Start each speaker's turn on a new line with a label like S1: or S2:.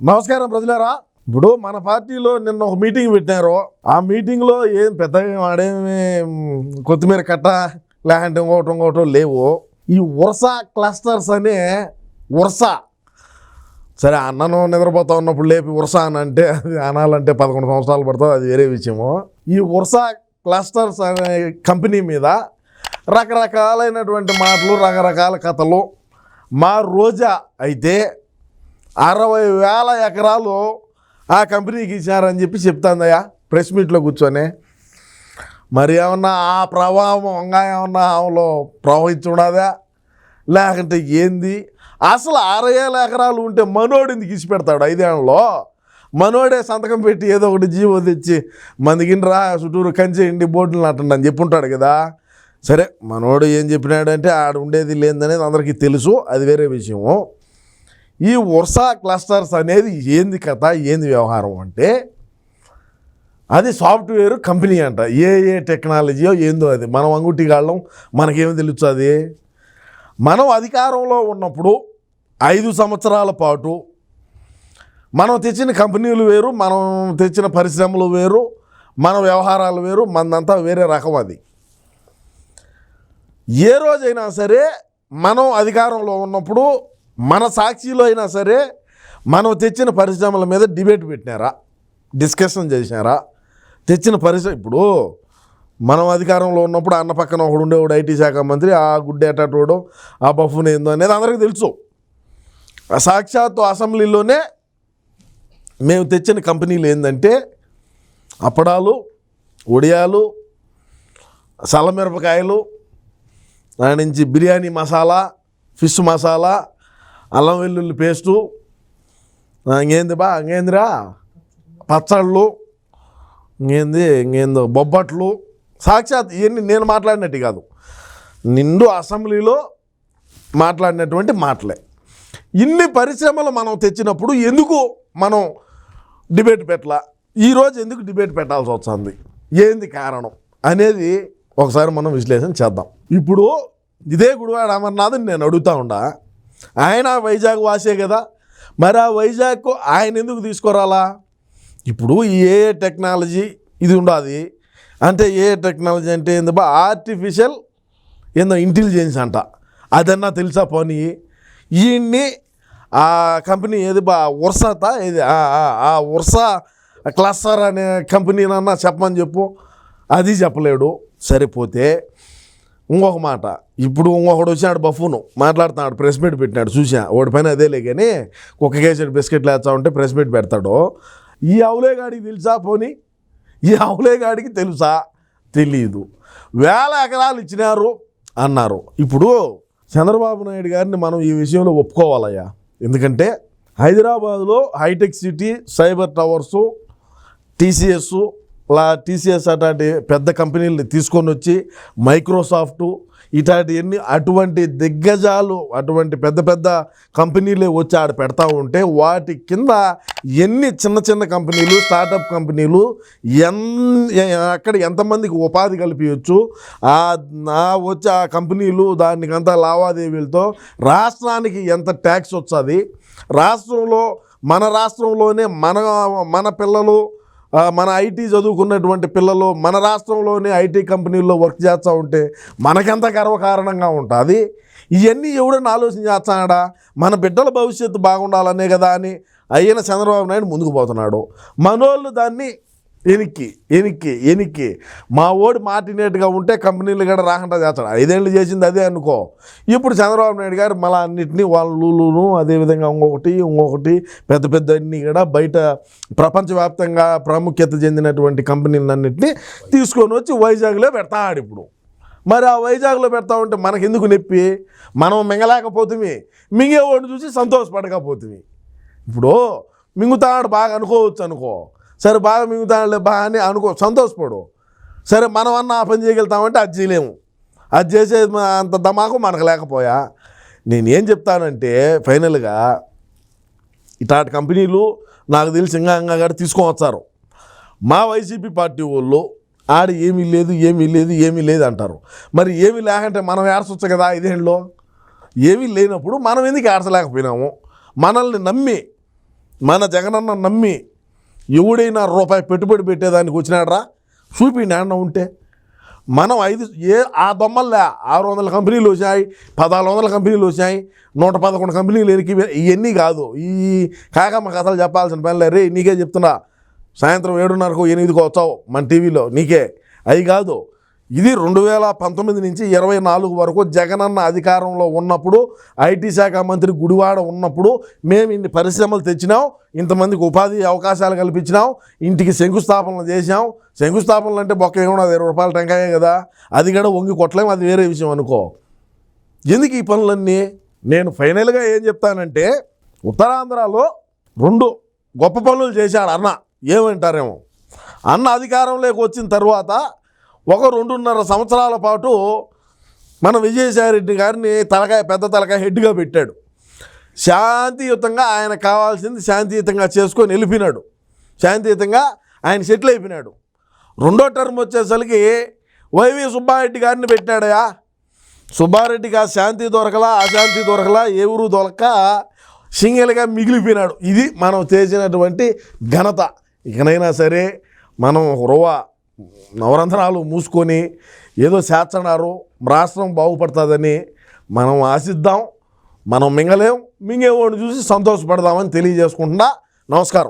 S1: నమస్కారం ప్రజలారా. ఇప్పుడు మన పార్టీలో నిన్న ఒక మీటింగ్ పెట్టారు ఆ మీటింగ్లో ఏం పెద్దగా వాడేమి కొత్తిమీర కట్ట లేదంటే ఇంకోటి ఇంకోటం లేవు. ఈ వరుస క్లస్టర్స్ అనే వరుస. సరే అన్నను నిద్రపోతా ఉన్నప్పుడు లేపి వరుస అని అంటే అది అనాలంటే పదకొండు సంవత్సరాలు పడుతుంది అది వేరే విషయము. ఈ వరుస క్లస్టర్స్ అనే కంపెనీ మీద రకరకాలైనటువంటి మాటలు రకరకాల కథలు. మా రోజా అయితే అరవై వేల ఎకరాలు ఆ కంపెనీకి ఇచ్చారని చెప్పి చెప్తాందయ్యా ప్రెస్ మీట్లో కూర్చొని. మరి ఏమన్నా ఆ ప్రభావం ఇంకా ఏమన్నా ఆమెలో ప్రవహించున్నదా లేకుంటే ఏంది? అసలు అరవై వేల ఎకరాలు ఉంటే మనోడు ఎందుకు ఇచ్చి పెడతాడు ఐదేళ్ళలో మనోడే సంతకం పెట్టి ఏదో ఒకటి జీవో తెచ్చి మందికిండ్రా చుట్టూరు కంచేయండి బోర్డులు నాటండి అని చెప్పి ఉంటాడు కదా. సరే మనోడు ఏం చెప్పినాడంటే ఆడ ఉండేది లేదనేది అందరికీ తెలుసు అది వేరే విషయము. ఈ వర్షా క్లస్టర్స్ అనేది ఏంది కథ ఏంది వ్యవహారం అంటే అది సాఫ్ట్వేర్ కంపెనీ అంట. ఏ ఏ టెక్నాలజీయో ఏందో అది. మనం అంగుటిగాళ్ళం మనకేమి తెలుస్తుంది మనం అధికారంలో ఉన్నప్పుడు ఐదు సంవత్సరాల పాటు మనం తెచ్చిన కంపెనీలు వేరు మనం తెచ్చిన పరిశ్రమలు వేరు మన వ్యవహారాలు వేరు మనదంతా వేరే రకం అది. ఏ రోజైనా సరే మనం అధికారంలో ఉన్నప్పుడు మన సాక్షిలో అయినా సరే మనం తెచ్చిన పరిశ్రమల మీద డిబేట్ పెట్టినారా? డిస్కషన్ చేసినారా? తెచ్చిన పరిశ్రమ ఇప్పుడు మనం అధికారంలో ఉన్నప్పుడు అన్న పక్కన ఒకడు ఉండేవాడు ఐటీ శాఖ మంత్రి ఆ గుడ్డేటోడు ఆ బఫున్ ఏందో అనేది అందరికీ తెలుసు. ఆ సాక్షాత్తు అసెంబ్లీలోనే మేము తెచ్చిన కంపెనీలు ఏంటంటే అప్పడాలు ఒడియాలు సల్లమిరపకాయలు దాని నుంచి బిర్యానీ మసాలా ఫిష్ మసాలా అల్లం వెల్లుల్లి పేస్టు ఇంకేంది బా ఇంకేందిరా? పచ్చళ్ళు ఇంకేంది ఇంకేందో బొబ్బట్లు. సాక్షాత్ ఇవన్నీ నేను మాట్లాడినట్టు కాదు. నిండు అసెంబ్లీలో మాట్లాడినటువంటి మాటలే. ఇన్ని పరిశ్రమలు మనం తెచ్చినప్పుడు ఎందుకు మనం డిబేట్ పెట్టలా? ఈరోజు ఎందుకు డిబేట్ పెట్టాల్సి వస్తుంది? ఏంది కారణం? అనేది ఒకసారి మనం విశ్లేషణ చేద్దాం. ఇప్పుడు ఇదే గుడివాడ అమర్నాథ్ నేను అడుగుతా ఉండా ఆయన వైజాగ్ వాసే కదా. మరి ఆ వైజాగ్కు ఆయన ఎందుకు తీసుకురాలా? ఇప్పుడు ఏ టెక్నాలజీ ఇది ఉండదు. అంటే ఏ టెక్నాలజీ అంటే ఏంది బా ఆర్టిఫిషియల్ ఏందో ఇంటెలిజెన్స్ అంట. అదన్నా తెలుసా పోనీ? ఈయన్ని ఆ కంపెనీ ఏది బా వర్సత ఏది? ఆ- ఆ- ఆ వర్స క్లస్టర్ అనే కంపెనీనన్నా చెప్పమని చెప్పు. అది చెప్పలేడు. సరిపోతే ఇంకొక మాట. ఇప్పుడు ఇంకొకడు వచ్చినాడు బఫూను మాట్లాడుతున్నాడు ప్రెస్ మీట్ పెట్టినాడు చూసా వాడి పైన అదేలే కానీ ఒక కేజీ బిస్కెట్లు వేస్తా ఉంటే ప్రెస్ మీట్ పెడతాడు? ఈ అవులేగాడికి తెలుసా పోనీ? ఈ అవులేగాడికి తెలుసా? తెలియదు వేల ఎకరాలు ఇచ్చినారు అన్నారు. ఇప్పుడు చంద్రబాబు నాయుడు గారిని మనం ఈ విషయంలో ఒప్పుకోవాలయ్యా. ఎందుకంటే హైదరాబాద్లో హైటెక్ సిటీ సైబర్ టవర్సు టీసీఎస్ లా టీసీఎస్ అట్లాంటి పెద్ద కంపెనీలు తీసుకొని వచ్చి మైక్రోసాఫ్ట్ ఇట్లాంటివన్నీ అటువంటి దిగ్గజాలు అటువంటి పెద్ద పెద్ద కంపెనీలే వచ్చి ఆడ పెడతా ఉంటే వాటి కింద ఎన్ని చిన్న చిన్న కంపెనీలు స్టార్టప్ కంపెనీలు ఎన్ అక్కడ ఎంతమందికి ఉపాధి కల్పించచ్చు? ఆ వచ్చే ఆ కంపెనీలు దానికంతా లావాదేవీలతో రాష్ట్రానికి ఎంత ట్యాక్స్ వస్తుంది? రాష్ట్రంలో మన రాష్ట్రంలోనే మన మన పిల్లలు మన ఐటీ చదువుకున్నటువంటి పిల్లలు మన రాష్ట్రంలోనే ఐటీ కంపెనీల్లో వర్క్ చేస్తూ ఉంటే మనకెంత గర్వకారణంగా ఉంటుంది ఇవన్నీ ఎవడన్నా ఆలోచన చేస్తాడా? మన బిడ్డల భవిష్యత్తు బాగుండాలనే కదా అని అయిన చంద్రబాబు నాయుడు ముందుకు పోతున్నాడు. మనోళ్ళు దాన్ని ఎనికి ఎనికి ఎనికి. మా ఓడి మాటినేట్టుగా ఉంటే కంపెనీలు కూడా రాకుండా చేస్తాడు. ఐదేళ్ళు చేసింది అదే అనుకో. ఇప్పుడు చంద్రబాబు నాయుడు గారు మళ్ళీ అన్నింటినీ వాళ్ళను అదేవిధంగా ఇంకొకటి ఇంకొకటి పెద్ద పెద్ద అన్నీ కూడా బయట ప్రపంచవ్యాప్తంగా ప్రాముఖ్యత చెందినటువంటి కంపెనీలన్నింటినీ తీసుకొని వచ్చి వైజాగ్లో పెడతాడు ఇప్పుడు. మరి ఆ వైజాగ్లో పెడతా ఉంటే మనకెందుకు నొప్పి? మనం మింగలేకపోతుంది మింగేవాడిని చూసి సంతోషపడకపోతుంది ఇప్పుడు మింగుతాడు బాగా అనుకోవచ్చు అనుకో. సరే బాగా మింగుతాడులే బాగా అని అనుకో సంతోషపడు. సరే మనం అన్న ఆ పని చేయగలుగుతామంటే అది చేయలేము. అది చేసే అంత దమాకు మనకు లేకపోయా. నేను ఏం చెప్తానంటే ఫైనల్గా ఇట్లాంటి కంపెనీలు నాకు తెలిసి ఇంకా ఇంకా కూడా తీసుకొని వచ్చారు. మా వైసీపీ పార్టీ వాళ్ళు ఆడ ఏమీ లేదు ఏమీ లేదు ఏమీ లేదు అంటారు. మరి ఏమీ లేకంటే మనం ఏడ్చొచ్చు కదా ఐదేళ్ళలో ఏమీ లేనప్పుడు మనం ఎందుకు ఏడ్చలేకపోయినాము? మనల్ని నమ్మి మన జగనన్న నమ్మి ఎవడైనా రూపాయి పెట్టుబడి పెట్టేదానికి వచ్చినాడరా? చూపిండి అన్న ఉంటే. మనం ఐదు ఏ ఆ దొమ్మల్లా ఆరు వందల కంపెనీలు వచ్చాయి పదహారు వందల కంపెనీలు వచ్చాయి నూట పదకొండు కంపెనీలు ఎరికి ఇవన్నీ కాదు. ఈ కాకమ్మ కథలు చెప్పాల్సిన పనిలే రే నీకే చెప్తున్నా. సాయంత్రం ఏడున్నరకు ఎనిమిదికి వచ్చావు మన టీవీలో నీకే. అవి కాదు. ఇది రెండు వేల పంతొమ్మిది నుంచి ఇరవై నాలుగు వరకు జగనన్న అధికారంలో ఉన్నప్పుడు ఐటీ శాఖ మంత్రి గుడివాడ ఉన్నప్పుడు మేము ఇన్ని పరిశ్రమలు తెచ్చినాం ఇంతమందికి ఉపాధి అవకాశాలు కల్పించినాం ఇంటికి శంకుస్థాపనలు చేసాం శంకుస్థాపనలు అంటే బొక్క ఏమన్నా ఇరవై రూపాయల టెంకాయే కదా. అది కూడా వంగి కొట్టలేము అది వేరే విషయం అనుకో. ఎందుకు ఈ పనులన్నీ? నేను ఫైనల్గా ఏం చెప్తానంటే ఉత్తరాంధ్రలో రెండు గొప్ప పనులు చేశాడు అన్న. ఏమంటారేమో? అన్న అధికారంలోకి వచ్చిన తర్వాత ఒక రెండున్నర సంవత్సరాల పాటు మన విజయసాయిరెడ్డి గారిని తలకాయ పెద్ద తలకాయ హెడ్గా పెట్టాడు. శాంతియుతంగా ఆయన కావాల్సింది శాంతియుతంగా చేసుకొని వెళ్ళిపోయినాడు శాంతియుతంగా ఆయన సెటిల్ అయిపోయినాడు. రెండో టర్మ్ వచ్చేసరికి వైవి సుబ్బారెడ్డి గారిని పెట్టాడయా? సుబ్బారెడ్డికి ఆ శాంతి దొరకలా అశాంతి దొరకలా ఎవరు దొరక సింగిల్గా మిగిలిపోయినాడు. ఇది మనం చేసినటువంటి ఘనత. ఇకనైనా సరే మనం రువ నవరంధ్రాలు మూసుకొని ఏదో చేస్తున్నారు రాష్ట్రం బాగుపడుతుందని మనం ఆశిద్దాం మనం మింగలేం మింగేవాడిని చూసి సంతోషపడదామని తెలియజేసుకుంటున్నా. నమస్కారం.